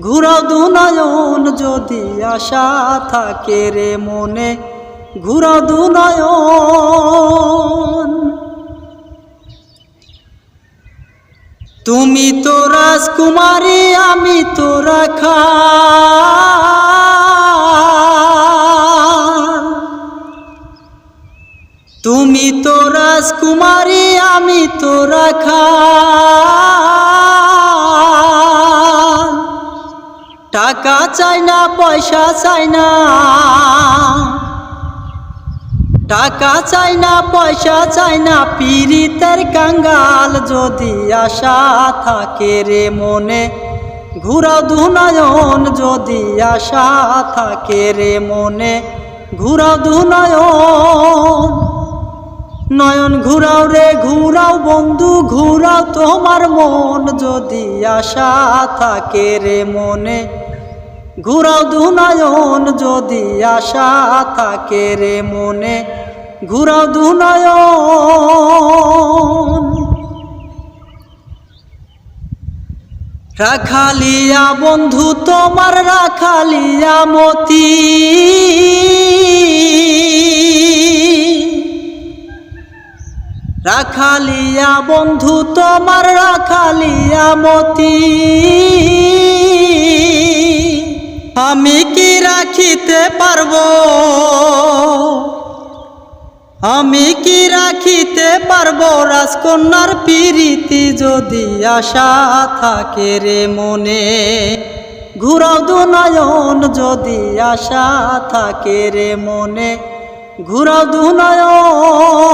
ঘুরাও দুনয়ন যদি আশা থাকে রে মনে, ঘুরাও দুনয়ন। তুমি তো রাজকুমারী, আমি তো রাখা। তুমি তো রাজকুমারী, আমি তো রাখা। টাকা চাই না, পয়সা চাই না। টাকা চাই না, পয়সা চাই না, পীড়িতের কাঙ্গাল যদি আশা থাকে রে মনে। ঘুরা দুনয়ন যদি আশা থাকে রে মনে। ঘুরা দুনয়ন নয়ন ঘুরাও রে, ঘুরাও বন্ধু, ঘুরাও তোমার মন। যদি আশা থাকে রে মনে, ঘুরাও দুনয়ন। যদি আশা থাকে রে মনে, ঘুরাও দুনয়ন। রাখালিয়া বন্ধু, তোমার রাখালিয়া মতি। রাখালিয়া বন্ধু তোমার রাখালিয়া মতি। আমি কি রাখিতে পারব? আমি কি রাখিতে পারব? রাজকন্যার পিরিতি যদি আশা থাকে রে মনে। ঘুরাও দুনয়ন যদি আশা থাকে রে মনে। ঘুরাও দুনয়ন